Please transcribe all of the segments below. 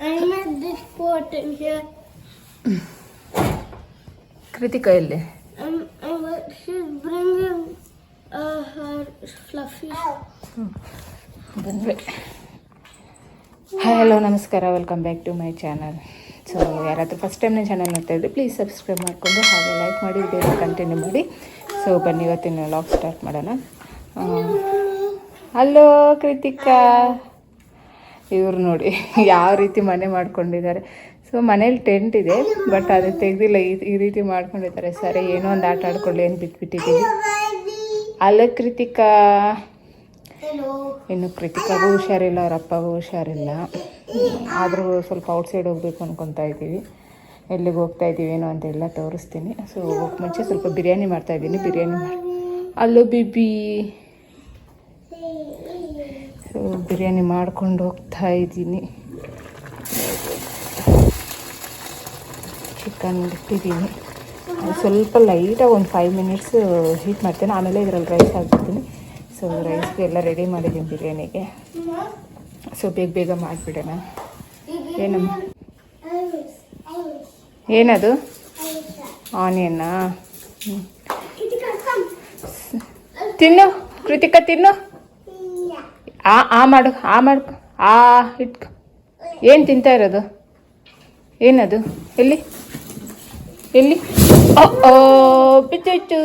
I met this pot in here. Krithika ಎಲ್ಲಿ And, and what she's bringing uh, her fluffy. ಬಂದ್ವಿ. Hi hello ನಮಸ್ಕಾರ. Welcome back to my channel so ಯಾರಾದರೂ first time ನನ್ನ channel ನೋಡ್ತಾ ಇದ್ದರೆ please subscribe ಮಾಡಿಕೊಂಡು ಹಾಗೆ ಲೈಕ್ ಮಾಡಿ ಬೇರೆ ಕಂಟಿನ್ಯೂ ಮಾಡಿ. ಸೊ ಬನ್ನಿ ಇವತ್ತಿನ ವ್ಲಾಗ್ ಸ್ಟಾರ್ಟ್ ಮಾಡೋಣ. ಹಲೋ ಕೃತಿಕಾ ಇವ್ರು ನೋಡಿ ಯಾವ ರೀತಿ ಮನೆ ಮಾಡ್ಕೊಂಡಿದ್ದಾರೆ. ಸೊ ಮನೇಲಿ ಟೆಂಟ್ ಇದೆ ಬಟ್ ಅದು ತೆಗ್ದಿಲ್ಲ. ಈ ಈ ರೀತಿ ಮಾಡ್ಕೊಂಡಿದ್ದಾರೆ. ಸರಿ ಏನೋ ಒಂದು ಆಟ ಆಡ್ಕೊಳ್ಳಿ ಏನು ಬಿಟ್ಬಿಟ್ಟಿದ್ದೀವಿ. ಅಲ್ಲ ಕೃತಿಕಾ. ಇನ್ನು ಕೃತಿಕಾಗೂ ಹುಷಾರಿಲ್ಲ ಅವ್ರ ಅಪ್ಪಗೂ ಹುಷಾರಿಲ್ಲ. ಆದರೂ ಸ್ವಲ್ಪ ಔಟ್ಸೈಡ್ ಹೋಗ್ಬೇಕು ಅನ್ಕೊತಾ ಇದ್ದೀವಿ. ಎಲ್ಲಿಗೆ ಹೋಗ್ತಾ ಇದ್ದೀವಿ ಏನೋ ಅಂತೆಲ್ಲ ತೋರಿಸ್ತೀನಿ. ಸೊ ಹೋಗೋಕೆ ಮುಂಚೆ ಸ್ವಲ್ಪ ಬಿರಿಯಾನಿ ಮಾಡ್ತಾ ಇದ್ದೀನಿ. ಬಿರಿಯಾನಿ ಮಾಡಿ ಅಲ್ಲೋ ಬಿಬಿ. ಬಿರಿಯಾನಿ ಮಾಡ್ಕೊಂಡು ಹೋಗ್ತಾ ಇದ್ದೀನಿ ಚಿಕನ್ ಬಿಟ್ಟಿದ್ದೀನಿ ಸ್ವಲ್ಪ ಲೈಟಾಗಿ ಒಂದು ಫೈವ್ ಮಿನಿಟ್ಸ್ ಹೀಟ್ ಮಾಡ್ತೀನಿ ಆಮೇಲೆ ಇದರಲ್ಲಿ ರೈಸ್ ಹಾಕ್ಬಿಡ್ತೀನಿ ಸೊ ರೈಸ್ಗೆ ಎಲ್ಲ ರೆಡಿ ಮಾಡಿದ್ದೀನಿ ಬಿರಿಯಾನಿಗೆ ಸೊ ಬೇಗ ಬೇಗ ಮಾಡಿಬಿಡೋಣ ಏನಮ್ಮ. ಏನದು. ಆನಿಯನ್ನಾ. ತಿನ್ನು, ಕೃತಿಕ, ತಿನ್ನು. ಆ ಆ ಮಾಡು ಆ ಮಾಡು. ಆ, ಇಟ್ಕೊ. ಏನು ತಿಂತಾ ಇರೋದು? ಏನದು? ಎಲ್ಲಿ? ಎಲ್ಲಿ? ಓ ಬಿಚ್ಚು.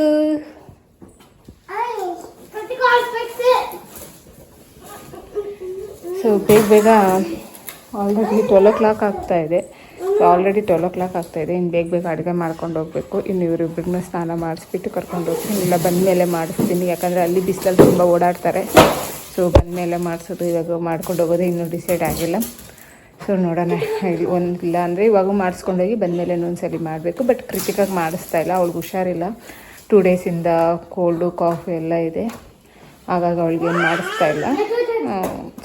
ಸೊ ಬೇಗ ಬೇಗ ಆಲ್ರೆಡಿ ಟ್ವೆಲ್ ಓ ಕ್ಲಾಕ್ ಆಗ್ತಾ ಇದೆ. So already twelve o'clock ಇದೆ. ಇನ್ನು ಬೇಗ ಬೇಗ ಅಡುಗೆ ಮಾಡ್ಕೊಂಡು ಹೋಗಬೇಕು. ಇನ್ನು ಇವರಿಬ್ಬರನ್ನ ಸ್ನಾನ ಮಾಡಿಸ್ಬಿಟ್ಟು ಕರ್ಕೊಂಡು ಹೋಗ್ತೀನಿ. ಇಲ್ಲ, ಬಂದಮೇಲೆ ಮಾಡಿಸ್ತೀನಿ. ಯಾಕಂದರೆ ಅಲ್ಲಿ ಬಿಸಿಲಲ್ಲಿ ತುಂಬ ಓಡಾಡ್ತಾರೆ. ಸೊ ಬಂದಮೇಲೆ ಮಾಡಿಸೋದು, ಇವಾಗ ಮಾಡ್ಕೊಂಡು ಹೋಗೋದು ಇನ್ನೂ ಡಿಸೈಡ್ ಆಗಿಲ್ಲ. ಸೊ ನೋಡೋಣ. ಇಲ್ಲಿ ಒಂದು ಇಲ್ಲ ಅಂದರೆ ಇವಾಗ ಮಾಡಿಸ್ಕೊಂಡೋಗಿ ಬಂದಮೇಲೆ ಇನ್ನೊಂದ್ಸಲಿ ಮಾಡಬೇಕು. ಬಟ್ ಕೃತಿಕಾಗಿ ಮಾಡಿಸ್ತಾ ಇಲ್ಲ. ಅವಳಿಗೆ ಹುಷಾರಿಲ್ಲ. ಟೂ ಡೇಸಿಂದ ಕೋಲ್ಡು ಕಾಫಿ ಎಲ್ಲ ಇದೆ. ಹಾಗಾಗಿ ಅವಳಿಗೆ ಏನು ಮಾಡಿಸ್ತಾ ಇಲ್ಲ.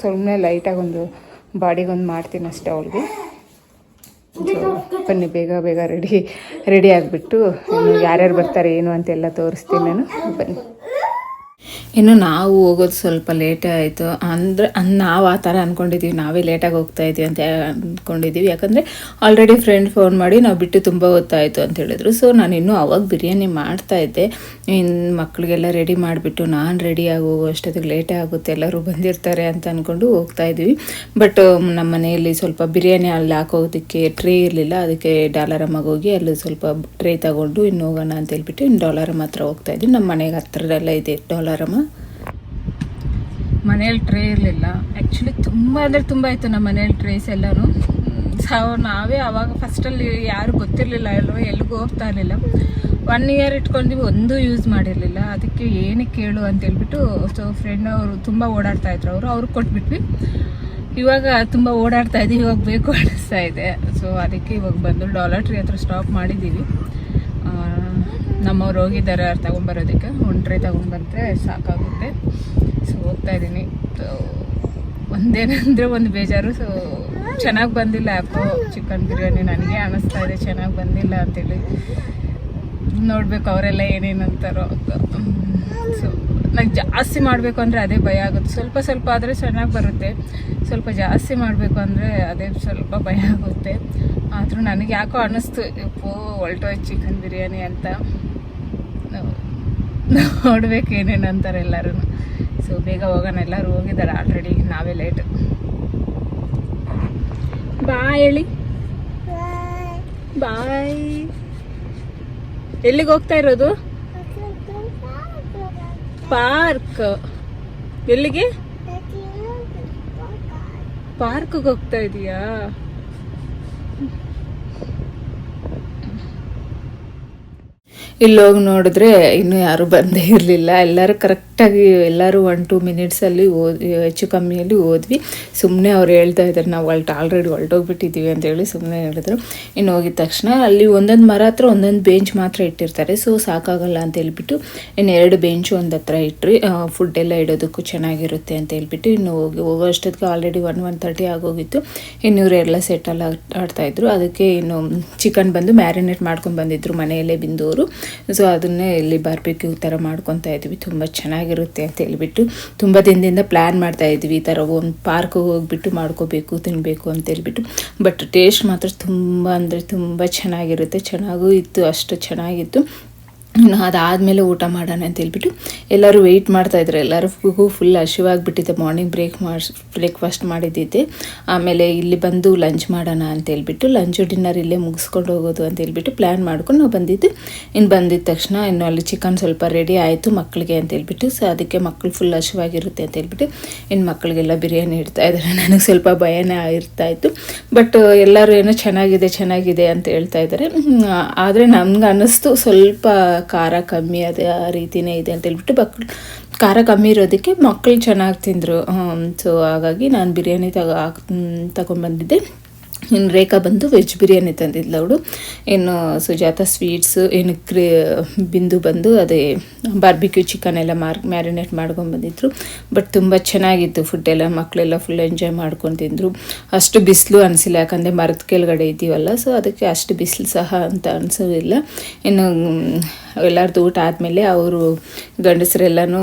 ಸುಮ್ಮನೆ ಲೈಟಾಗಿ ಒಂದು ಬಾಡಿಗೊಂದು ಮಾಡ್ತೀನಿ ಅಷ್ಟೇ ಅವಳಿಗೆ. ಬನ್ನಿ, ಬೇಗ ಬೇಗ ರೆಡಿ ರೆಡಿ ಆಗಿಬಿಟ್ಟು ಯಾರ್ಯಾರು ಬರ್ತಾರೆ, ಏನು ಅಂತೆಲ್ಲ ತೋರಿಸ್ತೀನಿ ನಾನು. ಬನ್ನಿ. ಇನ್ನು ನಾವು ಹೋಗೋದು ಸ್ವಲ್ಪ ಲೇಟೇ ಆಯಿತು. ಅಂದರೆ ನಾವು ಆ ಥರ ಅಂದ್ಕೊಂಡಿದ್ದೀವಿ ನಾವೇ ಲೇಟಾಗಿ ಹೋಗ್ತಾ ಇದ್ದೀವಿ ಅಂತ ಅಂದ್ಕೊಂಡಿದ್ದೀವಿ ಯಾಕಂದರೆ ಆಲ್ರೆಡಿ ಫ್ರೆಂಡ್ ಫೋನ್ ಮಾಡಿ ನಾವು ಬಿಟ್ಟು ತುಂಬ ಹೊತ್ತಾಯಿತು ಅಂತ ಹೇಳಿದ್ರು. ಸೊ ನಾನು ಇನ್ನೂ ಅವಾಗ ಬಿರಿಯಾನಿ ಮಾಡ್ತಾ ಇದ್ದೆ. ಇನ್ನು ಮಕ್ಕಳಿಗೆಲ್ಲ ರೆಡಿ ಮಾಡಿಬಿಟ್ಟು ನಾನು ರೆಡಿ ಹೋಗೋ ಅಷ್ಟೊತ್ತಿಗೆ ಲೇಟೇ ಆಗುತ್ತೆ, ಎಲ್ಲರೂ ಬಂದಿರ್ತಾರೆ ಅಂತ ಅಂದ್ಕೊಂಡು ಹೋಗ್ತಾ ಇದ್ವಿ. ಬಟ್ ನಮ್ಮ ಮನೆಯಲ್ಲಿ ಸ್ವಲ್ಪ ಬಿರಿಯಾನಿ ಅಲ್ಲಿ ಹಾಕೋದಕ್ಕೆ ಟ್ರೇ ಇರಲಿಲ್ಲ. ಅದಕ್ಕೆ ಡಾಲರಮ್ಮಗೆ ಹೋಗಿ ಅಲ್ಲಿ ಸ್ವಲ್ಪ ಟ್ರೇ ತಗೊಂಡು, ಇನ್ನು ಹೋಗೋಣ ಅಂತ ಹೇಳ್ಬಿಟ್ಟು ಇನ್ನು ಡಾಲರಮ್ಮ ಹತ್ರ ಹೋಗ್ತಾ ಇದ್ವಿ. ನಮ್ಮ ಮನೆಗೆ ಹತ್ರದಲ್ಲೇ ಇದೆ ಡಾಲರಮ್ಮ. ಮನೇಲಿ ಟ್ರೇ ಇರಲಿಲ್ಲ. ಆ್ಯಕ್ಚುಲಿ ತುಂಬ ಅಂದರೆ ತುಂಬ ಇತ್ತು ನಮ್ಮ ಮನೇಲಿ ಟ್ರೇಸ್ ಎಲ್ಲನೂ. ಸೊ ನಾವೇ ಆವಾಗ ಫಸ್ಟಲ್ಲಿ ಯಾರು ಗೊತ್ತಿರಲಿಲ್ಲ ಎಲ್ಲೋ ಎಲ್ಲಿಗೂ ಹೋಗ್ತಾ ಇರಲಿಲ್ಲ. ಒನ್ ಇಯರ್ ಇಟ್ಕೊಂಡಿವಿ ಒಂದೂ ಯೂಸ್ ಮಾಡಿರಲಿಲ್ಲ. ಅದಕ್ಕೆ ಏನಕ್ಕೆ ಕೇಳು ಅಂತ ಹೇಳ್ಬಿಟ್ಟು ಸೊ ಫ್ರೆಂಡ್ ಅವರು ತುಂಬ ಓಡಾಡ್ತಾ ಇದ್ರು. ಅವರು ಅವ್ರಿಗೆ ಕೊಟ್ಬಿಟ್ವಿ. ಇವಾಗ ತುಂಬ ಓಡಾಡ್ತಾ ಇದ್ದೀವಿ ಇವಾಗ ಬೇಕು ಅನಿಸ್ತಾ ಇದೆ. ಸೊ ಅದಕ್ಕೆ ಇವಾಗ ಬಂದು ಡಾಲರ್ ಟ್ರೀ ಹತ್ರ ಸ್ಟಾಪ್ ಮಾಡಿದ್ದೀವಿ. ನಮ್ಮವ್ರು ಹೋಗಿದ್ದಾರೆ, ಅವ್ರು ತಗೊಂಬರೋದಕ್ಕೆ ಒಂಟ್ರೆ ಟ್ರೇ ತಗೊಂಡ್ಬಂದ್ರೆ ಸಾಕಾಗುತ್ತೆ. ಸೊ ಹೋಗ್ತಾ ಇದ್ದೀನಿ. ಸೊ ಒಂದೇನಂದರೆ ಒಂದು ಬೇಜಾರು. ಸೊ ಚೆನ್ನಾಗಿ ಬಂದಿಲ್ಲ ಯಾಕೋ ಚಿಕನ್ ಬಿರಿಯಾನಿ ನನಗೆ ಅನ್ನಿಸ್ತಾ ಇದೆ. ಚೆನ್ನಾಗಿ ಬಂದಿಲ್ಲ ಅಂತೇಳಿ. ನೋಡಬೇಕು ಅವರೆಲ್ಲ ಏನೇನು ಅಂತಾರೋ. ಅಂತ ಸೊ ನಂಗೆ ಜಾಸ್ತಿ ಮಾಡಬೇಕು ಅಂದರೆ ಅದೇ ಭಯ ಆಗುತ್ತೆ. ಸ್ವಲ್ಪ ಸ್ವಲ್ಪ ಆದರೆ ಚೆನ್ನಾಗಿ ಬರುತ್ತೆ. ಸ್ವಲ್ಪ ಜಾಸ್ತಿ ಮಾಡಬೇಕು ಅಂದರೆ ಅದೇ ಸ್ವಲ್ಪ ಭಯ ಆಗುತ್ತೆ. ಆದರೂ ನನಗೆ ಯಾಕೋ ಅನ್ನಿಸ್ತು ಪೋ ಹೊಲ್ಟೋಯ್ತು ಚಿಕನ್ ಬಿರಿಯಾನಿ ಅಂತ. ನೋಡ್ಬೇಕು ಏನೇನು ಅಂತಾರೆ ಎಲ್ಲರೂ ಸೊ ಬೇಗ ಹೋಗೋಣ, ಎಲ್ಲರೂ ಹೋಗಿದ್ದಾರೆ ಆಲ್ರೆಡಿ ನಾವೇ ಲೇಟ್ ಬಾಯ್ ಹೇಳಿ. ಬಾಯ್ ಎಲ್ಲಿಗೆ ಹೋಗ್ತಾ ಇರೋದು? ಪಾರ್ಕ್ ಎಲ್ಲಿಗೆ? ಪಾರ್ಕ್ಗೆ ಹೋಗ್ತಾ ಇದೀಯಾ? ಇಲ್ಲೋಗಿ ನೋಡಿದ್ರೆ ಇನ್ನೂ ಯಾರು ಬಂದೇ ಇರಲಿಲ್ಲ, ಎಲ್ಲರೂ ಕರೆಕ್ಟಾಗಿ ಎಲ್ಲರೂ ಒನ್ ಟೂ ಮಿನಿಟ್ಸಲ್ಲಿ ಓದ್, ಹೆಚ್ಚು ಕಮ್ಮಿಯಲ್ಲಿ ಓದ್ವಿ. ಸುಮ್ಮನೆ ಅವ್ರು ಹೇಳ್ತಾ ಇದ್ದಾರೆ, ನಾವು ಹೊಲ್ಟ್ ಆಲ್ರೆಡಿ ಹೊಲ್ಟೋಗ್ಬಿಟ್ಟಿದ್ದೀವಿ ಅಂತ ಹೇಳಿ ಸುಮ್ಮನೆ ಹೇಳಿದ್ರು. ಇನ್ನು ಹೋಗಿದ ತಕ್ಷಣ ಅಲ್ಲಿ ಒಂದೊಂದು ಮರ ಹತ್ರ ಒಂದೊಂದು ಬೆಂಚ್ ಮಾತ್ರ ಇಟ್ಟಿರ್ತಾರೆ. ಸೊ ಸಾಕಾಗಲ್ಲ ಅಂತ ಹೇಳ್ಬಿಟ್ಟು ಇನ್ನು ಎರಡು ಬೆಂಚು ಒಂದು ಹತ್ರ ಇಟ್ರಿ. ಫುಡ್ ಎಲ್ಲ ಇಡೋದಕ್ಕೂ ಚೆನ್ನಾಗಿರುತ್ತೆ ಅಂತ ಹೇಳ್ಬಿಟ್ಟು ಇನ್ನು ಹೋಗಿ, ಹೋಗೋ ಅಷ್ಟೊತ್ತಿಗೆ ಆಲ್ರೆಡಿ ಒನ್ ಒನ್ ತರ್ಟಿ ಆಗೋಗಿತ್ತು. ಇನ್ನು ಇವರೆಲ್ಲ ಸೆಟಲ್ ಆಡ್ತಾ ಇದ್ರು. ಅದಕ್ಕೆ ಇನ್ನು ಚಿಕನ್ ಬಂದು ಮ್ಯಾರಿನೇಟ್ ಮಾಡ್ಕೊಂಡು ಬಂದಿದ್ರು ಮನೆಯಲ್ಲೇ ಬಿಂದವರು ಸೊ ಅದನ್ನೇ ಇಲ್ಲಿ ಬಾರ್ಬೆಕ್ಯೂ ಥರ ಮಾಡ್ಕೊತಾ ಇದ್ವಿ. ತುಂಬ ಚೆನ್ನಾಗಿ ಚೆನ್ನಾಗಿರುತ್ತೆ ಅಂತ ಹೇಳಿಬಿಟ್ಟು ತುಂಬ ದಿನದಿಂದ ಪ್ಲ್ಯಾನ್ ಮಾಡ್ತಾ ಇದ್ವಿ. ಈ ಥರ ಒಂದು ಪಾರ್ಕ್ಗೆ ಹೋಗ್ಬಿಟ್ಟು ಮಾಡ್ಕೋಬೇಕು ತಿನ್ನಬೇಕು ಅಂತ ಹೇಳ್ಬಿಟ್ಟು. ಬಟ್ ಟೇಸ್ಟ್ ಮಾತ್ರ ತುಂಬ ಅಂದರೆ ತುಂಬ ಚೆನ್ನಾಗಿರುತ್ತೆ. ಚೆನ್ನಾಗೂ ಇತ್ತು, ಅಷ್ಟು ಚೆನ್ನಾಗಿತ್ತು. ಇನ್ನು ಅದಾದಮೇಲೆ ಊಟ ಮಾಡೋಣ ಅಂತ ಹೇಳ್ಬಿಟ್ಟು ಎಲ್ಲರೂ ವೆಯ್ಟ್ ಮಾಡ್ತಾಯಿದ್ರು ಎಲ್ಲರಿಗೂ ಫುಲ್ ಹಸಿವಾಗಿಬಿಟ್ಟಿದ್ದೆ ಮಾರ್ನಿಂಗ್ ಬ್ರೇಕ್ ಮಾಡಿಸ್ ಬ್ರೇಕ್ಫಾಸ್ಟ್ ಮಾಡಿದ್ದಿದ್ದೆ. ಆಮೇಲೆ ಇಲ್ಲಿ ಬಂದು ಲಂಚ್ ಮಾಡೋಣ ಅಂತ ಹೇಳ್ಬಿಟ್ಟು ಲಂಚು ಡಿನ್ನರ್ ಇಲ್ಲೇ ಮುಗಿಸ್ಕೊಂಡು ಹೋಗೋದು ಅಂತ ಹೇಳ್ಬಿಟ್ಟು ಪ್ಲ್ಯಾನ್ ಮಾಡ್ಕೊಂಡು ನಾವು ಬಂದಿದ್ದು. ಇನ್ನು ಬಂದಿದ್ದ ತಕ್ಷಣ ಇನ್ನು ಅಲ್ಲಿ ಚಿಕನ್ ಸ್ವಲ್ಪ ರೆಡಿ ಆಯಿತು ಮಕ್ಕಳಿಗೆ ಅಂತ ಹೇಳ್ಬಿಟ್ಟು, ಸೊ, ಅದಕ್ಕೆ ಮಕ್ಕಳು ಫುಲ್ ಹಸಿವಾಗಿರುತ್ತೆ ಅಂತ ಹೇಳ್ಬಿಟ್ಟು ಇನ್ನು ಮಕ್ಕಳಿಗೆಲ್ಲ ಬಿರಿಯಾನಿ ಇಡ್ತಾ ಇದ್ದಾರೆ. ನನಗೆ ಸ್ವಲ್ಪ ಭಯನೇ ಇರ್ತಾ ಇತ್ತು. ಬಟ್ ಎಲ್ಲರೂ ಏನೋ ಚೆನ್ನಾಗಿದೆ ಚೆನ್ನಾಗಿದೆ ಅಂತ ಹೇಳ್ತಾ ಇದ್ದಾರೆ. ಆದರೆ ನಮ್ಗೆ ಅನ್ನಿಸ್ತು ಸ್ವಲ್ಪ ಖಾರ ಕಮ್ಮಿ ಅದೇ ಆ ರೀತಿನೇ ಇದೆ ಅಂತ ಹೇಳ್ಬಿಟ್ಟು ಮಕ್ಕಳು ಖಾರ ಕಮ್ಮಿ ಇರೋದಕ್ಕೆ ಮಕ್ಕಳು ಚೆನ್ನಾಗಿ ತಿಂದರು. ಸೊ ಹಾಗಾಗಿ ನಾನು ಬಿರಿಯಾನಿ ತಗೋ ತಗೊಂಬಂದಿದ್ದೆ ಇನ್ನು ರೇಖಾ ಬಂದು ವೆಜ್ ಬಿರಿಯಾನಿ ತಂದಿದ್ಲು ಅವಳು. ಇನ್ನು ಸುಜಾತ ಸ್ವೀಟ್ಸು ಇನ್ನು ಕ್ರಿ, ಬಿಂದು ಬಂದು ಅದೇ ಬಾರ್ಬಿಕ್ಯೂ ಚಿಕನ್ ಎಲ್ಲ ಮಾರ್ ಮ್ಯಾರಿನೇಟ್ ಮಾಡ್ಕೊಂಡ್ಬಂದಿದ್ರು ಬಟ್ ತುಂಬ ಚೆನ್ನಾಗಿತ್ತು ಫುಡ್ ಎಲ್ಲ ಮಕ್ಕಳೆಲ್ಲ ಫುಲ್ ಎಂಜಾಯ್ ಮಾಡ್ಕೊಂಡು ತಿಂದರು. ಅಷ್ಟು ಬಿಸಿಲು ಅನಿಸಿಲ್ಲ, ಯಾಕಂದರೆ ಮರದ ಕೆಳಗಡೆ ಇದ್ದೀವಲ್ಲ ಸೊ ಅದಕ್ಕೆ ಅಷ್ಟು ಬಿಸಿಲು ಸಹ ಅಂತ ಅನಿಸೋದಿಲ್ಲ. ಇನ್ನು ಎಲ್ಲರದ್ದು ಊಟ ಆದಮೇಲೆ ಅವರು ಗಂಡಸರೆಲ್ಲನೂ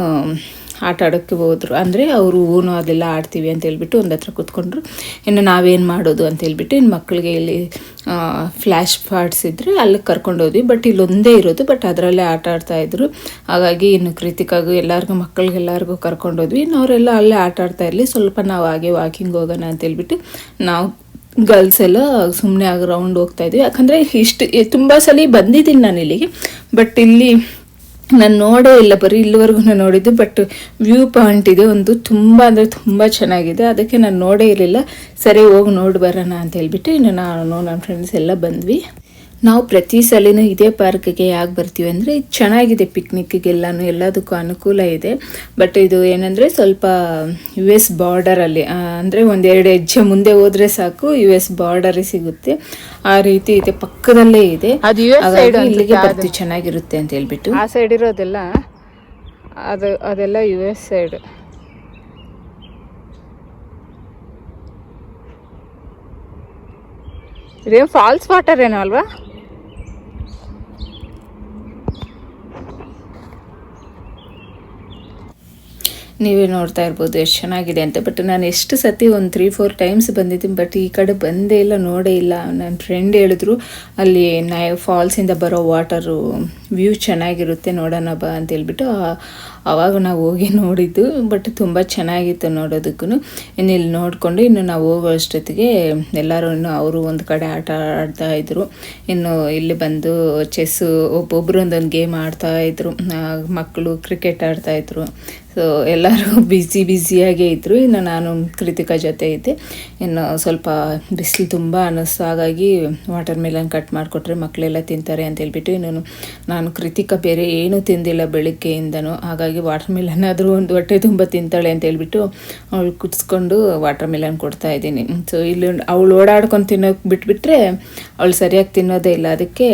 ಆಟ ಆಡೋಕ್ಕೆ ಹೋದ್ರು. ಅಂದರೆ ಅವರು ಊನು ಅದೆಲ್ಲ ಆಡ್ತೀವಿ ಅಂತ ಹೇಳ್ಬಿಟ್ಟು ಒಂದು ಹತ್ರ ಕೂತ್ಕೊಂಡ್ರು. ಇನ್ನು ನಾವೇನು ಮಾಡೋದು ಅಂತ ಹೇಳ್ಬಿಟ್ಟು ಇನ್ನು ಮಕ್ಕಳಿಗೆ ಇಲ್ಲಿ ಫ್ಲ್ಯಾಶ್ ಪಾರ್ಟ್ಸ್ ಇದ್ದರೆ ಅಲ್ಲಿಗೆ ಕರ್ಕೊಂಡು ಹೋದ್ವಿ ಬಟ್ ಇಲ್ಲೊಂದೇ ಇರೋದು. ಬಟ್ ಅದರಲ್ಲೇ ಆಟ ಆಡ್ತಾ ಇದ್ರು. ಹಾಗಾಗಿ ಇನ್ನು ಕೃತಿಕಾಗೂ ಎಲ್ಲರಿಗೂ ಮಕ್ಕಳಿಗೆಲ್ಲರಿಗೂ ಕರ್ಕೊಂಡು ಹೋದ್ವಿ ಇನ್ನು ಅವರೆಲ್ಲ ಅಲ್ಲೇ ಆಟ ಆಡ್ತಾ ಇರಲಿ. ಸ್ವಲ್ಪ ನಾವು ಹಾಗೆ ವಾಕಿಂಗ್ ಹೋಗೋಣ ಅಂತ ಹೇಳ್ಬಿಟ್ಟು ನಾವು ಗರ್ಲ್ಸ್ ಎಲ್ಲ ಸುಮ್ಮನೆ ಆಗಿ ರೌಂಡ್ ಹೋಗ್ತಾ ಇದ್ವಿ. ಯಾಕಂದರೆ ಇಷ್ಟು, ತುಂಬ ಸಲ ಬಂದಿದ್ದೀನಿ ನಾನು ಇಲ್ಲಿಗೆ. ಬಟ್ ಇಲ್ಲಿ ನಾನು ನೋಡೇ ಇಲ್ಲ, ಬರೀ ಇಲ್ಲಿವರೆಗೂ ನಾನು ನೋಡಿದ್ದು ಬಟ್ ವ್ಯೂ ಪಾಯಿಂಟ್ ಇದೆ ಒಂದು ತುಂಬ ಅಂದರೆ ತುಂಬ ಚೆನ್ನಾಗಿದೆ. ಅದಕ್ಕೆ ನಾನು ನೋಡೇ ಇರಲಿಲ್ಲ. ಸರಿ, ಹೋಗಿ ನೋಡಿ ಬರೋಣ ಅಂತ ಹೇಳ್ಬಿಟ್ಟು ಇನ್ನು ನಾನು ನನ್ನ ಫ್ರೆಂಡ್ಸ್ ಎಲ್ಲ ಬಂದ್ವಿ. ನಾವು ಪ್ರತಿ ಸಲನೂ ಇದೇ ಪಾರ್ಕ್ಗೆ ಯಾಕೆ ಬರ್ತೀವಿ ಅಂದರೆ ಚೆನ್ನಾಗಿದೆ ಪಿಕ್ನಿಕ್ಗೆಲ್ಲನೂ ಎಲ್ಲದಕ್ಕೂ ಅನುಕೂಲ ಇದೆ. ಬಟ್ ಇದು ಏನಂದರೆ ಸ್ವಲ್ಪ ಯು ಎಸ್ ಬಾರ್ಡರಲ್ಲಿ ಅಂದರೆ ಒಂದೆರಡು ಹೆಜ್ಜೆ ಮುಂದೆ ಹೋದರೆ ಸಾಕು ಯು ಎಸ್ ಬಾರ್ಡರೇ ಸಿಗುತ್ತೆ. ಆ ರೀತಿ ಇದೆ ಪಕ್ಕದಲ್ಲೇ ಇದೆ. ಅದು ಇಲ್ಲಿಗೆ. ಬರ್ತೀವಿ ಚೆನ್ನಾಗಿರುತ್ತೆ ಅಂತ ಹೇಳ್ಬಿಟ್ಟು. ಆ ಸೈಡ್ ಇರೋದೆಲ್ಲ ಅದು ಅದೆಲ್ಲ ಯು ಎಸ್ ಸೈಡ್ ಇದೇನು ಫಾಲ್ಸ್ ವಾಟರ್ ಏನೋ ಅಲ್ವಾ? ನೀವೇ ನೋಡ್ತಾ ಇರ್ಬೋದು, ಎಷ್ಟು ಚೆನ್ನಾಗಿದೆ ಅಂತ. ಬಟ್ ನಾನು ಎಷ್ಟು ಸತಿ ಒಂದು ತ್ರೀ ಫೋರ್ ಟೈಮ್ಸ್ ಬಂದಿದ್ದೀನಿ ಬಟ್ ಈ ಕಡೆ ಬಂದೇ ಇಲ್ಲ, ನೋಡೇ ಇಲ್ಲ. ನನ್ನ ಫ್ರೆಂಡ್ ಹೇಳಿದ್ರು, ಅಲ್ಲಿ ನಾಯ್ ಫಾಲ್ಸಿಂದ ಬರೋ ವಾಟರು ವ್ಯೂ ಚೆನ್ನಾಗಿರುತ್ತೆ, ನೋಡೋಣ ಬಾ ಅಂತ ಹೇಳ್ಬಿಟ್ಟು ಆವಾಗ ನಾವು ಹೋಗಿ ನೋಡಿದ್ದು ಬಟ್ ತುಂಬ ಚೆನ್ನಾಗಿತ್ತು ನೋಡೋದಕ್ಕೂ ಇನ್ನು ಇಲ್ಲಿ ನೋಡಿಕೊಂಡು ಇನ್ನು ನಾವು ಹೋಗೋ ಅಷ್ಟೊತ್ತಿಗೆ ಎಲ್ಲರೂ ಇನ್ನು ಅವರು ಒಂದು ಕಡೆ ಆಟ ಆಡ್ತಾ ಇದ್ರು. ಇನ್ನು ಇಲ್ಲಿ ಬಂದು ಚೆಸ್ಸು ಒಬ್ಬೊಬ್ಬರು ಒಂದೊಂದು ಗೇಮ್ ಆಡ್ತಾ ಇದ್ರು. ಮಕ್ಕಳು ಕ್ರಿಕೆಟ್ ಆಡ್ತಾ ಇದ್ರು. ಸೊ ಎಲ್ಲರೂ ಬ್ಯುಸಿ ಬ್ಯುಸಿಯಾಗೇ ಇದ್ದರು ಇನ್ನು ನಾನು ಕೃತಿಕಾ ಜೊತೆ ಇದ್ದೆ. ಇನ್ನು ಸ್ವಲ್ಪ ಬಿಸಿಲು ತುಂಬ ಅನ್ನಿಸ್ತು. ಹಾಗಾಗಿ ವಾಟರ್ ಮೆಲನ್ ಕಟ್ ಮಾಡಿಕೊಟ್ರೆ ಮಕ್ಕಳೆಲ್ಲ ತಿಂತಾರೆ ಅಂತ ಹೇಳ್ಬಿಟ್ಟು ಇನ್ನು ನಾನು ಕೃತಿಕಾ ಬೇರೆ ಏನೂ ತಿಂದಿಲ್ಲ ಬೆಳಿಗ್ಗೆಯಿಂದನೂ. ಹಾಗಾಗಿ ವಾಟರ್ ಮೆಲನ್ ಆದರೂ ಒಂದು ಹೊಟ್ಟೆ ತುಂಬ ತಿಂತಾಳೆ ಅಂತ ಹೇಳ್ಬಿಟ್ಟು ಅವಳು ಕುಟ್ಸ್ಕೊಂಡು ವಾಟರ್ ಮೆಲನ್ ಕೊಡ್ತಾ ಇದ್ದೀನಿ. ಸೊ ಇಲ್ಲಿ ಅವಳು ಓಡಾಡ್ಕೊಂಡು ತಿನ್ನೋಕೆ ಬಿಟ್ಬಿಟ್ರೆ ಅವಳು ಸರಿಯಾಗಿ ತಿನ್ನೋದೇ ಇಲ್ಲ. ಅದಕ್ಕೆ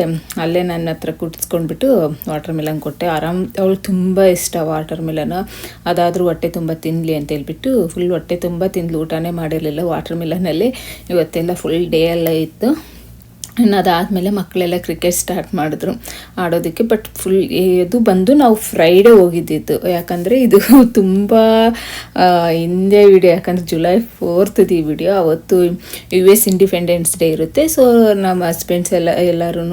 ಅಲ್ಲೇ ನನ್ನ ಹತ್ರ ಕುಟ್ಸ್ಕೊಂಡ್ಬಿಟ್ಟು ವಾಟರ್ ಮೆಲನ್ ಕೊಟ್ಟೆ. ಆರಾಮ್, ಅವಳು ತುಂಬ ಇಷ್ಟ ವಾಟರ್ ಮೆಲನ್ ಅದಾದರೂ ಹೊಟ್ಟೆ ತುಂಬ ತಿನ್ನಲಿ ಅಂತ ಹೇಳ್ಬಿಟ್ಟು ಫುಲ್ ಹೊಟ್ಟೆ ತುಂಬ ತಿಂದು ಊಟನೇ ಮಾಡಿರಲಿಲ್ಲ ವಾಟರ್ ಮಿಲನಲ್ಲಿ ಇವತ್ತೆಲ್ಲ ಫುಲ್ ಡೇ ಎಲ್ಲ ಇತ್ತು. ಇನ್ನು ಅದಾದಮೇಲೆ ಮಕ್ಕಳೆಲ್ಲ ಕ್ರಿಕೆಟ್ ಸ್ಟಾರ್ಟ್ ಮಾಡಿದ್ರು ಆಡೋದಕ್ಕೆ. ಬಟ್ ಫುಲ್ ಇದು ಬಂದು ನಾವು ಫ್ರೈಡೇ ಹೋಗಿದ್ದಿದ್ದು. ಯಾಕಂದರೆ ಇದು ತುಂಬ ಹಿಂದೆ ವಿಡಿಯೋ ಯಾಕಂದರೆ ಜುಲೈ ಫೋರ್ತ್ದು ಈ ವಿಡಿಯೋ ಅವತ್ತು ಯು ಎಸ್ ಇಂಡಿಪೆಂಡೆನ್ಸ್ ಡೇ ಇರುತ್ತೆ. ಸೊ ನಮ್ಮ ಹಸ್ಬೆಂಡ್ಸ್ ಎಲ್ಲ ಎಲ್ಲರೂ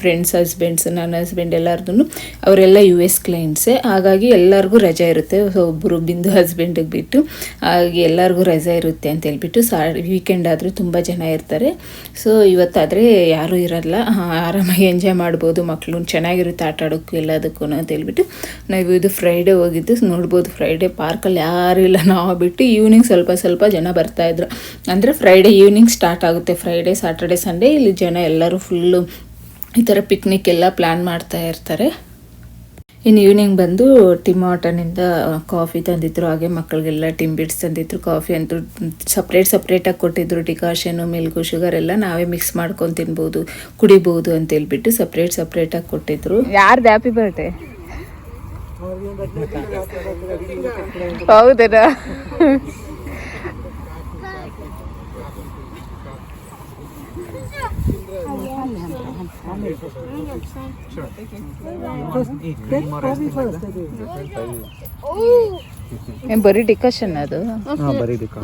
ಫ್ರೆಂಡ್ಸ್ ಹಸ್ಬೆಂಡ್ಸ್ ನನ್ನ ಹಸ್ಬೆಂಡ್ ಎಲ್ಲರದೂ ಅವರೆಲ್ಲ ಯು ಎಸ್ ಕ್ಲೈಂಟ್ಸೇ ಹಾಗಾಗಿ ಎಲ್ಲರಿಗೂ ರಜೆ ಇರುತ್ತೆ. ಸೊ ಒಬ್ಬರು ಬಿಂದು ಹಸ್ಬೆಂಡಿಗೆ ಬಿಟ್ಟು, ಹಾಗೆ ಎಲ್ಲರಿಗೂ ರಜೆ ಇರುತ್ತೆ ಅಂತ ಹೇಳ್ಬಿಟ್ಟು ಸಾ ವೀಕೆಂಡ್ ಆದರೂ ತುಂಬ ಜನ ಇರ್ತಾರೆ. ಸೊ ಇವತ್ತಾದರೆ ಯಾರೂ ಇರಲ್ಲ. ಆರಾಮಾಗಿ ಎಂಜಾಯ್ ಮಾಡ್ಬೋದು. ಮಕ್ಕಳು ಚೆನ್ನಾಗಿರುತ್ತೆ ಆಟ ಆಡೋಕ್ಕೂ ಎಲ್ಲದಕ್ಕೂ ಅಂತ ಹೇಳ್ಬಿಟ್ಟು ನಾವು ಇದು ಫ್ರೈಡೇ ಹೋಗಿದ್ದು. ನೋಡ್ಬೋದು ಫ್ರೈಡೇ ಪಾರ್ಕಲ್ಲಿ ಯಾರೂ ಇಲ್ಲ. ನಾವು ಬಿಟ್ಟು ಈವ್ನಿಂಗ್ ಸ್ವಲ್ಪ ಸ್ವಲ್ಪ ಜನ ಬರ್ತಾಯಿದ್ರು ಅಂದರೆ ಫ್ರೈಡೇ ಈವ್ನಿಂಗ್ ಸ್ಟಾರ್ಟ್ ಆಗುತ್ತೆ. ಫ್ರೈಡೇ ಸಾಟರ್ಡೆ ಸಂಡೇ ಇಲ್ಲಿ ಜನ ಎಲ್ಲರೂ ಫುಲ್ಲು ಈ ಥರ ಪಿಕ್ನಿಕ್ ಎಲ್ಲ ಪ್ಲ್ಯಾನ್ ಮಾಡ್ತಾ ಇರ್ತಾರೆ. ಇನ್ನು ಈವ್ನಿಂಗ್ ಬಂದು ಟಿಮಾಟನಿಂದ ಕಾಫಿ ತಂದಿದ್ರು. ಹಾಗೆ ಮಕ್ಕಳಿಗೆಲ್ಲ ಟಿಂಬಿಟ್ಸ್ ತಂದಿದ್ರು. ಕಾಫಿ ಅಂತೂ ಸಪ್ರೇಟ್ ಸಪ್ರೇಟಾಗಿ ಕೊಟ್ಟಿದ್ರು. ಡಿಕಾಷನು ಮಿಲ್ಕು ಶುಗರ್ ಎಲ್ಲ ನಾವೇ ಮಿಕ್ಸ್ ಮಾಡ್ಕೊಂಡು ತಿನ್ಬೋದು ಕುಡಿಬೋದು ಅಂತ ಹೇಳ್ಬಿಟ್ಟು ಸಪ್ರೇಟ್ ಸಪ್ರೇಟಾಗಿ ಕೊಟ್ಟಿದ್ರು. ಯಾರ್ದು ಹ್ಯಾಪಿ ಬರ್ಡೇ ಹೌದೇನಾ ಏನ್ ಬರೀ ಡಿಕಷನ್ ಅದು? ಬರೀ ಡಿಕಾ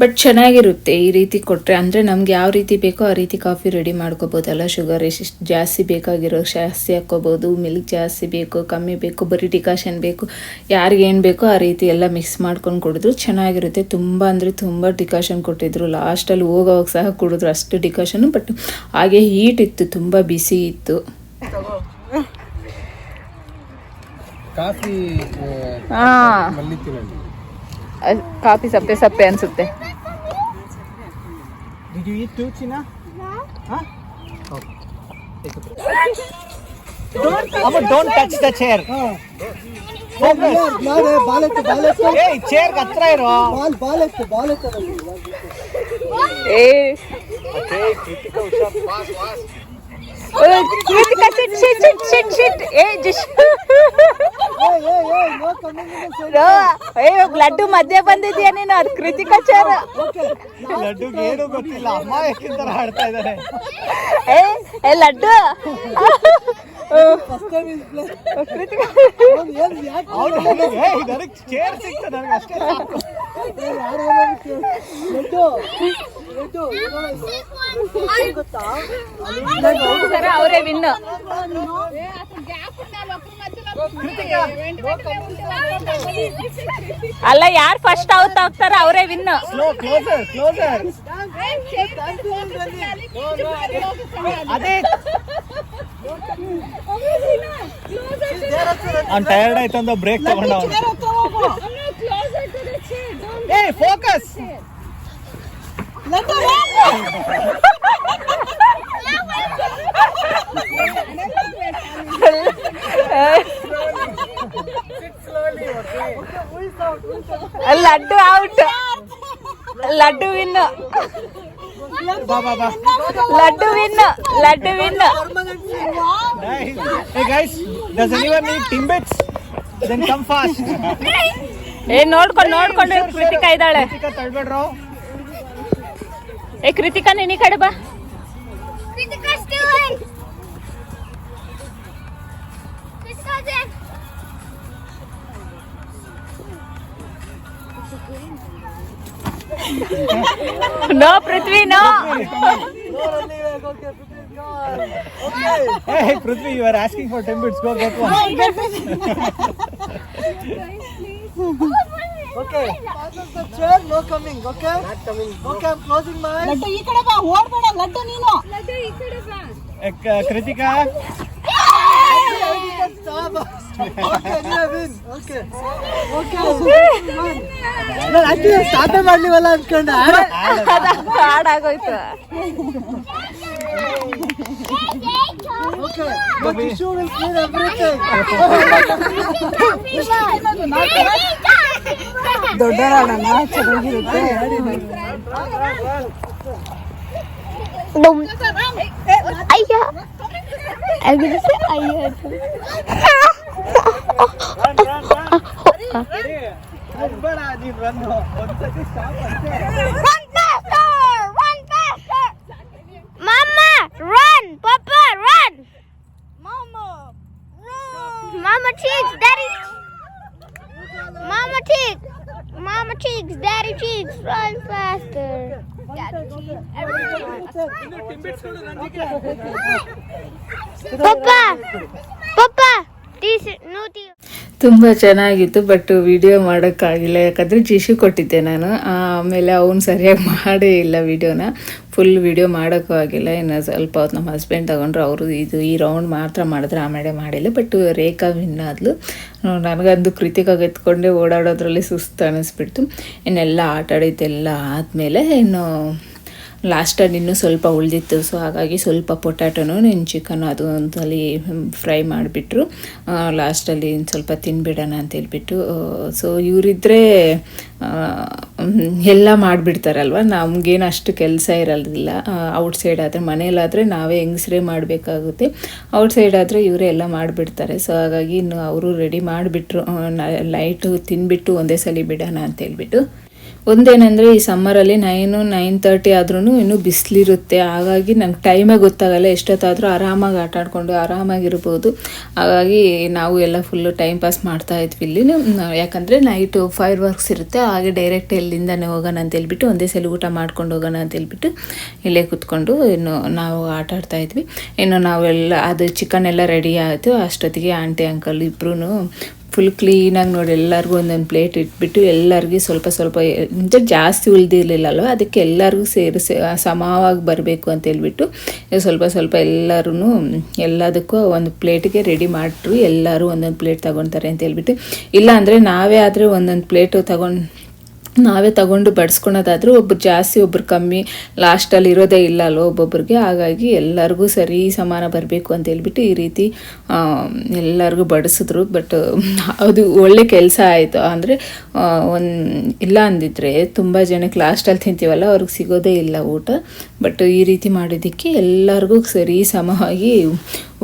ಬಟ್ ಚೆನ್ನಾಗಿರುತ್ತೆ ಈ ರೀತಿ ಕೊಟ್ಟರೆ ಅಂದರೆ ನಮ್ಗೆ ಯಾವ ರೀತಿ ಬೇಕೋ ಆ ರೀತಿ ಕಾಫಿ ರೆಡಿ ಮಾಡ್ಕೋಬೋದಲ್ಲ. ಶುಗರ್ ಎಷ್ಟು ಜಾಸ್ತಿ ಬೇಕಾಗಿರೋ ಜಾಸ್ತಿ ಹಾಕ್ಕೋಬೋದು. ಮಿಲ್ಕ್ ಜಾಸ್ತಿ ಬೇಕು ಕಮ್ಮಿ ಬೇಕು ಬರೀ ಡಿಕಾಷನ್ ಬೇಕು. ಯಾರಿಗೇನು ಏನು ಬೇಕೋ ಆ ರೀತಿ ಎಲ್ಲ ಮಿಕ್ಸ್ ಮಾಡ್ಕೊಂಡು ಕುಡಿದ್ರು ಚೆನ್ನಾಗಿರುತ್ತೆ. ತುಂಬ ಅಂದರೆ ತುಂಬ ಡಿಕಾಷನ್ ಕೊಟ್ಟಿದ್ರು. ಲಾಸ್ಟಲ್ಲಿ ಹೋಗೋವಾಗ ಸಹ ಕುಡಿದ್ರು ಅಷ್ಟು ಡಿಕಾಷನು ಬಟ್ ಹಾಗೆ ಹೀಟ್ ಇತ್ತು ತುಂಬ ಬಿಸಿ ಇತ್ತು. ಕಾಫಿ काफ़ी सबके सब पहन सकते हैं Did you eat too, China? No. Huh? Oh. Take a break. Don't touch Amma, don't touch the chair. Kritika, sit, sit, sit, sit, sit. Hey, just. Laddu ಮಧ್ಯೆ ಬಂದಿದ್ಯಾ ನೀನು ಅದು ಕೃತಿಕಾಚಾರ ಲಡ್ಡು ಏನು ಗೊತ್ತಿಲ್ಲ ಅಮ್ಮ ಯಾಕಿಂತರ ಆಡ್ತಾ ಇದ್ದಾರೆ ಏ ಏ ಲಡ್ಡು ಕೃತಿಕಾ ಚೇರ್ ಅವರೇ ವಿನ್ನು ಅಲ್ಲ ಯಾರು ಫಸ್ಟ್ ಔಟ್ ಆಗ್ತಾರ ಅವರೇ ವಿನ್ ಟೈರ್ಡ್. ಅದೇ ಅವ್ನು ಟಯರ್ಡ್ ಆಯ್ತು ಅಂತ ಬ್ರೇಕ್ ತಗೊಂಡ focus Laddu out Laddu win ಬಾ ಬಾ ಬಾ. Laddu win Laddu win Nice. Hey guys, does anyone need timbits? Then come fast. ಏ ನೋಡ್ಕೊಂಡು ನೋಡ್ಕೊಂಡು ಕೃತಿಕಾ ಇದ್ದಾಳೆ. ಕೃತಿಕಾ ತಳ್ಬೇಡ್ರೋ? ಏ ಕೃತಿಕಾ ನೀನ್ ಈ ಕಡೆ ಬಾ. Kritika's no Prithvi no Hey Prithvi, you are asking for timbits. Go get one. Okay. Chair, no coming. Okay. Not coming. Okay, I'm closing my eyes. Laddu ಈ ಕಡೆ ಬಾ ಓಡ್ಬೇಡ ಲಡ್ಡು ನೀನು Eh, K- Kritika, Stop. Okay, you win. Okay. Okay. ನಾನು actually start ಮಾಡ್ಲಿವಲ್ಲ ಅನ್ಕೊಂಡೆ ಹಾಡಾಗೋಯ್ತು Okay. The tissue will clean everything. ದೊಡ್ಡವರಾಡೋಣ ಚೆನ್ನಾಗಿರುತ್ತೆ ಅಯ್ಯ ಅಗಿರಿಸಿ ಅಯ್ಯ Run faster! Run faster! Mama run! Papa, run! Mama, run! Mama cheeks, daddy. Mama cheeks, mama cheeks, daddy cheeks, run faster. Daddy Papa. ತುಂಬ ಚೆನ್ನಾಗಿತ್ತು but video ಮಾಡೋಕ್ಕಾಗಿಲ್ಲ. ಯಾಕಂದರೆ ಜಿಶು ಕೊಟ್ಟಿದ್ದೆ ನಾನು. ಆಮೇಲೆ ಅವನು ಸರಿಯಾಗಿ ಮಾಡೇ ಇಲ್ಲ ವಿಡಿಯೋನ ಫುಲ್ ವಿಡಿಯೋ ಮಾಡೋಕ್ಕೂ ಆಗಿಲ್ಲ. ಇನ್ನು ಸ್ವಲ್ಪ ಹೊತ್ತು ನಮ್ಮ ಹಸ್ಬೆಂಡ್ ತಗೊಂಡ್ರು, ಅವರು ಇದು ಈ ರೌಂಡ್ ಮಾತ್ರ ಮಾಡಿದ್ರೆ ಆಮೇಲೆ ಮಾಡಿಲ್ಲ. ಬಟ್ ರೇಖಾ ವಿನ್ ಆದಲು. ನನಗಂದು ಕೃತಿಕಾಗ ಎತ್ಕೊಂಡೆ ಓಡಾಡೋದ್ರಲ್ಲಿ ಸುಸ್ತು ಅನ್ನಿಸ್ಬಿಡ್ತು ಇನ್ನೆಲ್ಲ ಆಟ ಆಡಿದ್ದೆಲ್ಲ ಆದಮೇಲೆ ಇನ್ನು ಲಾಸ್ಟಲ್ಲಿ ಇನ್ನೂ ಸ್ವಲ್ಪ ಉಳಿದಿತ್ತು ಸೊ ಹಾಗಾಗಿ ಸ್ವಲ್ಪ ಪೊಟ್ಯಾಟೋನು ಇನ್ನು ಚಿಕನ್ ಅದು ಒಂದಲ್ಲಿ ಫ್ರೈ ಮಾಡಿಬಿಟ್ರು. ಲಾಸ್ಟಲ್ಲಿ ಇನ್ನು ಸ್ವಲ್ಪ ತಿನ್ಬಿಡೋಣ ಅಂತ ಹೇಳ್ಬಿಟ್ಟು ಸೊ ಇವರಿದ್ದರೆ ಎಲ್ಲ ಮಾಡಿಬಿಡ್ತಾರಲ್ವ? ನಮಗೇನು ಅಷ್ಟು ಕೆಲಸ ಇರೋದಿಲ್ಲ ಔಟ್ಸೈಡ್ ಆದರೆ, ಮನೆಯಲ್ಲಾದರೆ ನಾವೇ ಹೆಂಗಸ್ರೇ ಮಾಡಬೇಕಾಗುತ್ತೆ. ಔಟ್ಸೈಡ್ ಆದರೆ ಇವರೇ ಎಲ್ಲ ಮಾಡಿಬಿಡ್ತಾರೆ. ಸೊ ಹಾಗಾಗಿ ಇನ್ನು ಅವರು ರೆಡಿ ಮಾಡಿಬಿಟ್ರು ನೈಟು ತಿನ್ಬಿಟ್ಟು ಒಂದೇ ಸಲ ಬಿಡೋಣ ಅಂತ ಹೇಳ್ಬಿಟ್ಟು ಒಂದೇನೆಂದರೆ ಈ ಸಮ್ಮರಲ್ಲಿ ನೈನು ನೈನ್ ತರ್ಟಿ ಆದ್ರೂ ಇನ್ನೂ ಬಿಸಿಲಿರುತ್ತೆ. ಹಾಗಾಗಿ ನಂಗೆ ಟೈಮೇ ಗೊತ್ತಾಗಲ್ಲ ಎಷ್ಟೊತ್ತಾದರೂ ಆರಾಮಾಗಿ ಆಟ ಆಡ್ಕೊಂಡು ಆರಾಮಾಗಿರ್ಬೋದು. ಹಾಗಾಗಿ ನಾವು ಎಲ್ಲ ಫುಲ್ಲು ಟೈಮ್ ಪಾಸ್ ಮಾಡ್ತಾ ಇದ್ವಿ ಇಲ್ಲಿ. ಯಾಕಂದರೆ ನೈಟು ಫೈರ್ ವರ್ಕ್ಸ್ ಇರುತ್ತೆ. ಹಾಗೆ ಡೈರೆಕ್ಟ್ ಎಲ್ಲಿಂದನೇ ಹೋಗೋಣ ಅಂತ ಹೇಳ್ಬಿಟ್ಟು ಒಂದೇ ಸಲ ಊಟ ಮಾಡ್ಕೊಂಡು ಹೋಗೋಣ ಅಂತ ಹೇಳ್ಬಿಟ್ಟು ಇಲ್ಲೇ ಕೂತ್ಕೊಂಡು ಇನ್ನು ನಾವು ಆಟ ಆಡ್ತಾ ಇದ್ವಿ. ಇನ್ನು ನಾವೆಲ್ಲ ಅದು ಚಿಕನ್ ಎಲ್ಲ ರೆಡಿ ಆಯಿತು. ಅಷ್ಟೊತ್ತಿಗೆ ಆಂಟಿ ಅಂಕಲ್ ಇಬ್ರು ಫುಲ್ ಕ್ಲೀನಾಗಿ ನೋಡಿ ಎಲ್ಲರಿಗೂ ಒಂದೊಂದು ಪ್ಲೇಟ್ ಇಟ್ಬಿಟ್ಟು ಎಲ್ಲರಿಗೂ ಸ್ವಲ್ಪ ಸ್ವಲ್ಪ ಅಂದರೆ ಜಾಸ್ತಿ ಉಳಿದಿರಲಿಲ್ಲಲ್ವ ಅದಕ್ಕೆ ಎಲ್ಲರಿಗೂ ಸೇರಿಸಿ ಸಮವಾಗಿ ಬರಬೇಕು ಅಂತ ಹೇಳ್ಬಿಟ್ಟು ಸ್ವಲ್ಪ ಸ್ವಲ್ಪ ಎಲ್ಲರೂ ಎಲ್ಲದಕ್ಕೂ ಒಂದು ಪ್ಲೇಟಿಗೆ ರೆಡಿ ಮಾಡಿಟ್ರು ಎಲ್ಲರೂ ಒಂದೊಂದು ಪ್ಲೇಟ್ ತಗೊತಾರೆ ಅಂತ ಹೇಳ್ಬಿಟ್ಟು. ಇಲ್ಲ ನಾವೇ ಆದರೆ ಒಂದೊಂದು ಪ್ಲೇಟು ತಗೊಂಡು ನಾವೇ ತಗೊಂಡು ಬಡಿಸ್ಕೊಳೋದಾದ್ರೆ ಒಬ್ರು ಜಾಸ್ತಿ, ಒಬ್ರು ಕಮ್ಮಿ, ಲಾಸ್ಟಲ್ಲಿ ಇರೋದೇ ಇಲ್ಲ ಅಲ್ವ ಒಬ್ಬೊಬ್ರಿಗೆ. ಹಾಗಾಗಿ ಎಲ್ಲರಿಗೂ ಸರಿ ಸಮಾನ ಬರಬೇಕು ಅಂತ ಹೇಳ್ಬಿಟ್ಟು ಈ ರೀತಿ ಎಲ್ಲರಿಗೂ ಬಡಿಸಿದ್ರು. ಬಟ್, ಅದು ಒಳ್ಳೆ ಕೆಲಸ ಆಯಿತು. ಅಂದರೆ ಒಂದು ಇಲ್ಲ ಅಂದಿದ್ರೆ ತುಂಬ ಜನಕ್ಕೆ ಲಾಸ್ಟಲ್ಲಿ ತಿಂತೀವಲ್ಲ, ಅವ್ರಿಗೆ ಸಿಗೋದೇ ಇಲ್ಲ ಊಟ. ಬಟ್ ಈ ರೀತಿ ಮಾಡಿದ್ದಕ್ಕೆ ಎಲ್ಲರಿಗೂ ಸರಿ ಸಮವಾಗಿ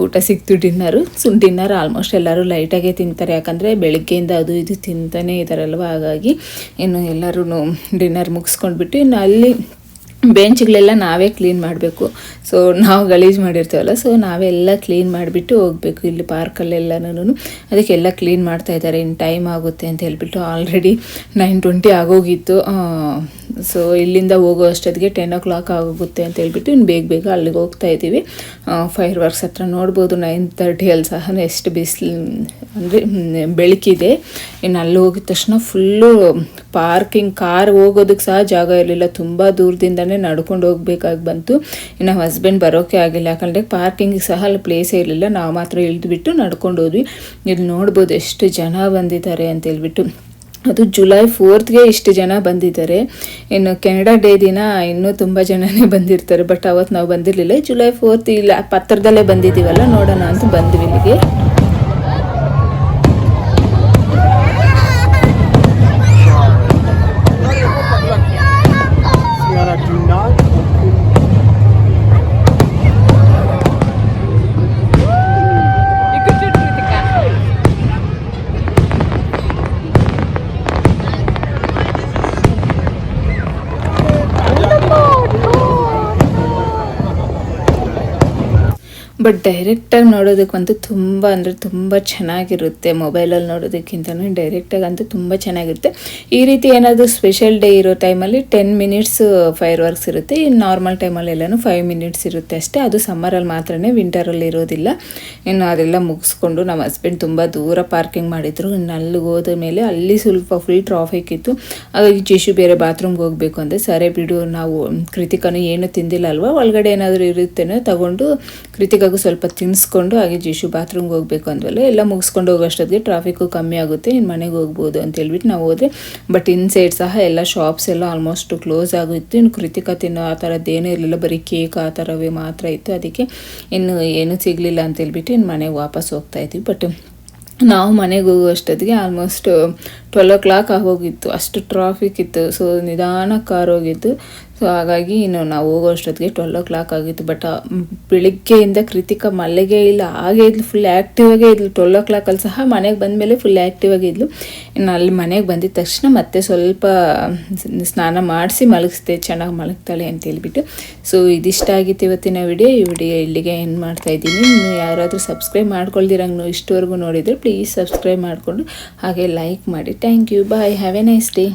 ಊಟ ಸಿಕ್ತು ಡಿನ್ನರು ಸೊ ಡಿನ್ನರ್ ಆಲ್ಮೋಸ್ಟ್ ಎಲ್ಲರೂ ಲೈಟಾಗೇ ತಿಂತಾರೆ. ಯಾಕಂದರೆ ಬೆಳಗ್ಗೆಯಿಂದ ಅದು ಇದು ತಿಂತಾನೇ ಇದ್ದಾರಲ್ವ ಹಾಗಾಗಿ ಇನ್ನು ಎಲ್ಲರೂ ಡಿನ್ನರ್ ಮುಗಿಸ್ಕೊಂಡ್ಬಿಟ್ಟು ಇನ್ನು ಅಲ್ಲಿ ಬೆಂಚ್ಗಳೆಲ್ಲ ನಾವೇ ಕ್ಲೀನ್ ಮಾಡಬೇಕು. ಸೊ ನಾವು ಗಲೀಜು ಮಾಡಿರ್ತೀವಲ್ಲ ಸೊ ನಾವೆಲ್ಲ ಕ್ಲೀನ್ ಮಾಡಿಬಿಟ್ಟು ಹೋಗಬೇಕು ಇಲ್ಲಿ ಪಾರ್ಕಲ್ಲೆಲ್ಲನೂ ಅದಕ್ಕೆಲ್ಲ ಕ್ಲೀನ್ ಮಾಡ್ತಾ ಇದ್ದಾರೆ. ಇನ್ನು ಟೈಮ್ ಆಗುತ್ತೆ ಅಂತ ಹೇಳ್ಬಿಟ್ಟು ಆಲ್ರೆಡಿ ನೈನ್ ಟ್ವೆಂಟಿ ಆಗೋಗಿತ್ತು. ಸೊ ಇಲ್ಲಿಂದ ಹೋಗೋ ಅಷ್ಟೊತ್ತಿಗೆ ಟೆನ್ ಓ ಕ್ಲಾಕ್ ಆಗೋಗುತ್ತೆ ಅಂತ ಹೇಳ್ಬಿಟ್ಟು ಇನ್ನು ಬೇಗ ಬೇಗ ಅಲ್ಲಿಗೆ ಹೋಗ್ತಾ ಇದ್ದೀವಿ. ಫೈರ್ ವರ್ಕ್ಸ್ ಹತ್ರ ನೋಡ್ಬೋದು. ನೈನ್ ತರ್ಟಿಯಲ್ಲಿ ಸಹ ಎಷ್ಟು ಬಿಸಿಲು, ಅಂದರೆ ಬೆಳಕಿದೆ. ಇನ್ನು ಅಲ್ಲಿ ಹೋಗಿದ ತಕ್ಷಣ ಫುಲ್ಲು ಪಾರ್ಕಿಂಗ್ ಕಾರ್ ಹೋಗೋದಕ್ಕೆ ಸಹ ಜಾಗ ಇರಲಿಲ್ಲ. ತುಂಬ ದೂರದಿಂದನೇ ನಡ್ಕೊಂಡು ಹೋಗ್ಬೇಕಾಗಿ ಬಂತು. ಇನ್ನು ಹಸ್ಬೆಂಡ್ ಬರೋಕೆ ಆಗಿಲ್ಲ. ಯಾಕಂದರೆ ಪಾರ್ಕಿಂಗ್ ಸಹ ಅಲ್ಲಿ ಪ್ಲೇಸೇ ಇರಲಿಲ್ಲ. ನಾವು ಮಾತ್ರ ಇಳಿದ್ಬಿಟ್ಟು ನಡ್ಕೊಂಡು ಹೋದ್ವಿ. ಇಲ್ಲಿ ನೋಡ್ಬೋದು ಎಷ್ಟು ಜನ ಬಂದಿದ್ದಾರೆ ಅಂತ ಹೇಳ್ಬಿಟ್ಟು. ಅದು ಜುಲೈ ಫೋರ್ತ್ಗೆ ಇಷ್ಟು ಜನ ಬಂದಿದ್ದಾರೆ. ಇನ್ನು ಕೆನಡಾ ಡೇ ದಿನ ಇನ್ನೂ ತುಂಬ ಜನನೇ ಬಂದಿರ್ತಾರೆ. ಬಟ್ ಅವತ್ತು ನಾವು ಬಂದಿರಲಿಲ್ಲ. ಜುಲೈ ಫೋರ್ತ್ ಇಲ್ಲ. ಪತ್ರದಲ್ಲೇ ಬಂದಿದ್ದೀವಲ್ಲ. ನೋಡೋಣ ಅಂತ ಬಂದ್ವಿ ಇಲ್ಲಿಗೆ. ಬಟ್ ಡೈರೆಕ್ಟಾಗಿ ನೋಡೋದಕ್ಕಂತೂ ತುಂಬ ಅಂದರೆ ತುಂಬ ಚೆನ್ನಾಗಿರುತ್ತೆ ಮೊಬೈಲಲ್ಲಿ ನೋಡೋದಕ್ಕಿಂತನೂ ಡೈರೆಕ್ಟಾಗಿ ಅಂತೂ ತುಂಬ ಚೆನ್ನಾಗಿರುತ್ತೆ. ಈ ರೀತಿ ಏನಾದರೂ ಸ್ಪೆಷಲ್ ಡೇ ಇರೋ ಟೈಮಲ್ಲಿ ಟೆನ್ ಮಿನಿಟ್ಸ್ ಫೈರ್ ವರ್ಕ್ಸ್ ಇರುತ್ತೆ. ಇನ್ನು ನಾರ್ಮಲ್ ಟೈಮಲ್ಲಿ ಎಲ್ಲನೂ ಫೈವ್ ಮಿನಿಟ್ಸ್ ಇರುತ್ತೆ ಅಷ್ಟೇ. ಅದು ಸಮ್ಮರಲ್ಲಿ ಮಾತ್ರನೇ ವಿಂಟರಲ್ಲಿ ಇರೋದಿಲ್ಲ. ಇನ್ನು ಅದೆಲ್ಲ ಮುಗಿಸ್ಕೊಂಡು ನಮ್ಮ ಹಸ್ಬೆಂಡ್ ತುಂಬ ದೂರ ಪಾರ್ಕಿಂಗ್ ಮಾಡಿದ್ರು. ಇನ್ನು ಅಲ್ಲಿಗೆ ಹೋದ ಮೇಲೆ ಅಲ್ಲಿ ಸ್ವಲ್ಪ ಫುಲ್ ಟ್ರಾಫಿಕ್ ಇತ್ತು. ಹಾಗಾಗಿ ಜಿಶು ಬೇರೆ ಬಾತ್ರೂಮ್ಗೆ ಹೋಗಬೇಕು ಅಂದರೆ ಸರಿ ಬಿಡು, ನಾವು ಕೃತಿಕನೂ ಏನು ತಿಂದಿಲ್ಲ ಅಲ್ವಾ? ಒಳಗಡೆ ಏನಾದರೂ ಇರುತ್ತೇನೋ ತಗೊಂಡು ಕೃತಿಕಾಗೂ ಸ್ವಲ್ಪ ತಿನ್ನಿಸ್ಕೊಂಡು ಹಾಗೆ ಜೀಶು ಬಾತ್ರೂಮ್ಗೆ ಹೋಗಬೇಕು ಅಂದ್ವಲ್ಲ, ಎಲ್ಲ ಮುಗಿಸ್ಕೊಂಡು ಹೋಗೋಷ್ಟೊತ್ತಿಗೆ ಟ್ರಾಫಿಕ್ಕು ಕಮ್ಮಿ ಆಗುತ್ತೆ ಇನ್ನು ಮನೆಗೆ ಹೋಗ್ಬೋದು ಅಂತ ಹೇಳ್ಬಿಟ್ಟು ನಾವು ಹೋದೆ. ಬಟ್ ಇನ್ ಸೈಡ್ ಸಹ ಎಲ್ಲ ಶಾಪ್ಸ್ ಎಲ್ಲ ಆಲ್ಮೋಸ್ಟ್ ಕ್ಲೋಸ್ ಆಗುತ್ತೆ ಇನ್ನು ಕೃತಿಕ ತಿನ್ನೋ ಆ ಥರದ್ದು ಏನೂ ಇರಲಿಲ್ಲ. ಬರೀ ಕೇಕ್ ಆ ಥರವೇ ಮಾತ್ರ ಇತ್ತು. ಅದಕ್ಕೆ ಇನ್ನು ಏನೂ ಸಿಗಲಿಲ್ಲ ಅಂತ ಹೇಳ್ಬಿಟ್ಟು ಇನ್ನು ಮನೆಗೆ ವಾಪಸ್ ಹೋಗ್ತಾ ಇದ್ವಿ. ಬಟ್ ನಾವು ಮನೆಗೆ ಹೋಗೋ ಅಷ್ಟೊತ್ತಿಗೆ ಆಲ್ಮೋಸ್ಟ್ ಟ್ವೆಲ್ ಓ ಕ್ಲಾಕ್ ಆಗೋಗಿತ್ತು. ಅಷ್ಟು ಟ್ರಾಫಿಕ್ ಇತ್ತು. ಸೊ ನಿಧಾನ ಕಾರ್ ಹೋಗಿತ್ತು ಸೊ ಹಾಗಾಗಿ ಇನ್ನು ನಾವು ಹೋಗೋ ಅಷ್ಟೊತ್ತಿಗೆ ಟ್ವೆಲ್ ಓ ಕ್ಲಾಕ್ ಆಗಿತ್ತು ಬಟ್ ಬೆಳಿಗ್ಗೆಯಿಂದ ಕೃತಿಕಾ ಮಲ್ಲಿಗೆ ಇಲ್ಲ, ಹಾಗೆ ಇದ್ಲು ಫುಲ್ ಆ್ಯಕ್ಟಿವ್ ಆಗೇ ಇದ್ಲು. ಟ್ವೆಲ್ ಓ ಕ್ಲಾಕಲ್ಲಿ ಸಹ ಮನೆಗೆ ಬಂದಮೇಲೆ ಫುಲ್ ಆ್ಯಕ್ಟಿವ್ ಆಗಿದ್ಲು ಇನ್ನು ಅಲ್ಲಿ ಮನೆಗೆ ಬಂದಿದ ತಕ್ಷಣ ಮತ್ತೆ ಸ್ವಲ್ಪ ಸ್ನಾನ ಮಾಡಿಸಿ ಮಲಗಿಸ್ದೆ, ಚೆನ್ನಾಗಿ ಮಲಗ್ತಾಳೆ ಅಂತ ಹೇಳಿಬಿಟ್ಟು. ಸೊ ಇದಿಷ್ಟ ಆಗಿತ್ತು ಇವತ್ತಿನ ವಿಡಿಯೋ. ಈ ವಿಡಿಯೋ ಇಲ್ಲಿಗೆ ಏನು ಮಾಡ್ತಾ ಇದ್ದೀನಿ. ನೀವು ಯಾರಾದರೂ ಸಬ್ಸ್ಕ್ರೈಬ್ ಮಾಡ್ಕೊಳ್ದಿರಂಗೆ ಇಷ್ಟವರೆಗೂ ನೋಡಿದರೆ ಪ್ಲೀಸ್ ಸಬ್ಸ್ಕ್ರೈಬ್ ಮಾಡಿಕೊಂಡು ಹಾಗೆ ಲೈಕ್ ಮಾಡಿ. Thank you bye have a nice day